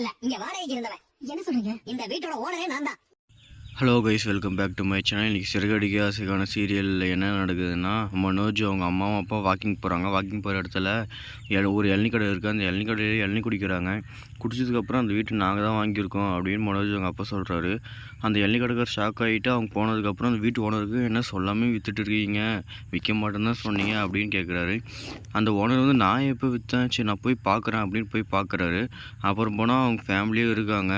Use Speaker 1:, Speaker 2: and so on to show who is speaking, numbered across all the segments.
Speaker 1: இல்ல இங்க வாடகைக்கு இருந்தவன். என்ன சொல்றீங்க? இந்த வீட்டோட ஓனரே நான் தான்
Speaker 2: hello guys welcome back to my channel இன்றைக்கி சிறுகடிக்க ஆசைக்கான சீரியலில் என்ன நடக்குதுன்னா மனோஜ் அவங்க அம்மாவும் அப்பா வாக்கிங் போகிறாங்க வாக்கிங் போகிற இடத்துல எ- ஒரு இளநீ கடை இருக்குது அந்த இளநீ கடையில் இளநீ குடிக்கிறாங்க. குடிச்சதுக்கப்புறம் அந்த வீட்டு நாங்கள் தான் வாங்கியிருக்கோம் அப்படின்னு மனோஜ் அவங்க அப்பா சொல்கிறாரு அந்த இளநீ கடைக்கார் ஷாக் ஆகிட்டு அவங்க போனதுக்கப்புறம் அந்த வீட்டு ஓனருக்கு என்ன சொல்லாமல் விற்றுட்டு இருக்கீங்க? விற்க மாட்டேன்னு தான் சொன்னீங்க அப்படின்னு கேட்குறாரு அந்த ஓனர் வந்து நான் எப்போ விற்றேன் சரி நான் போய் பார்க்குறேன் அப்படின்னு போய் பார்க்குறாரு அப்புறம் போனால் அவங்க ஃபேமிலியும் இருக்காங்க.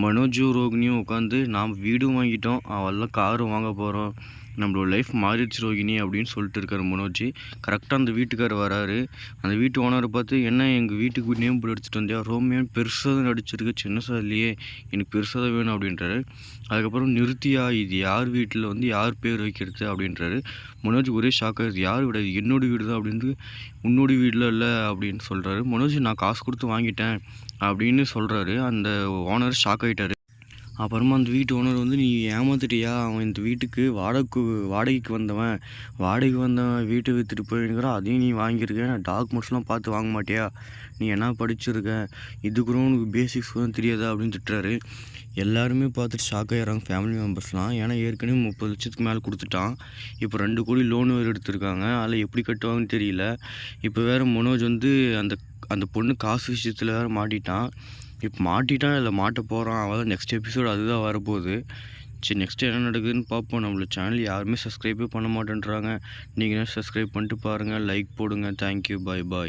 Speaker 2: மனோஜும் ரோகிணியும் உட்காந்து நாம் வீடும் வாங்கிட்டோம். அவெல்லாம் காரும் வாங்க போகிறோம் நம்மளோட லைஃப் மாறிடுச்சு ரோகிணி அப்படின்னு சொல்லிட்டு இருக்காரு மனோஜ். கரெக்டாக அந்த வீட்டுக்கார் வராரு. அந்த வீட்டு ஓனரை பார்த்து என்ன எங்கள் வீட்டுக்கு நேம் போட்டு எடுத்துகிட்டு வந்தியா? ரோமியான் பெருசாக தான் நடிச்சிருக்கு சின்னசா இல்லையே. எனக்கு பெருசாக தான் வேணும் அப்படின்றாரு. அதுக்கப்புறம் நிறுத்தியா? இது யார் வீட்டில் வந்து யார் பேர் வைக்கிறது? அப்படின்றாரு. மனோஜ் ஒரே ஷாக் ஆகுது யார் விட? இது வீடு தான் அப்படின்ட்டு உன்னோட வீட்டில் இல்லை அப்படின்னு சொல்கிறாரு மனோஜ் நான் காசு கொடுத்து வாங்கிட்டேன் அப்படின்னு சொல்கிறாரு அந்த ஓனர் ஷாக் ஆகிட்டார் அப்புறமா அந்த வீட்டு ஓனர் வந்து நீ ஏமாத்திட்டியா? அவன் இந்த வீட்டுக்கு வாடகைக்கு வாடகைக்கு வந்தவன். வாடகைக்கு வந்தவன் வீட்டை விற்றுட்டு போயிருக்கிறான் அதையும் நீ வாங்கியிருக்கேன் டாக்குமெண்ட்ஸ்லாம் பார்த்து வாங்க மாட்டியா? நீ என்ன படிச்சிருக்க? இது உனக்கு பேசிக்ஸ் கூட தெரியாதா? அப்படின்னு திட்டுறாரு. எல்லாருமே பார்த்துட்டு ஷாக் ஆகிறாங்க ஃபேமிலி மெம்பர்ஸ்லாம் ஏன்னா ஏற்கனவே முப்பது லட்சத்துக்கு மேலே கொடுத்துட்டான். இப்போ ரெண்டு கோடி லோன் வேறு எடுத்திருக்காங்க. அதில் எப்படி கட்டுவாங்கன்னு தெரியல. இப்போ வேறு மனோஜ் வந்து அந்த அந்த பொண்ணு காசு விஷயத்தில் வேறு மாட்டிட்டான். இப்போ மாட்டிட்டான் இல்லை மாட்ட போகிறான் அவள் நெக்ஸ்ட் எபிசோடு அதுதான் வரப்போகுது. சரி நெக்ஸ்ட் என்ன நடக்குதுன்னு பார்ப்போம். நம்மளோட சேனல் யாருமே சப்ஸ்கிரைபே பண்ண மாட்டேன்றாங்க. நீங்கள் சப்ஸ்கிரைப் பண்ணிட்டு பாருங்கள் லைக் போடுங்க. தேங்க்யூ பாய் பாய்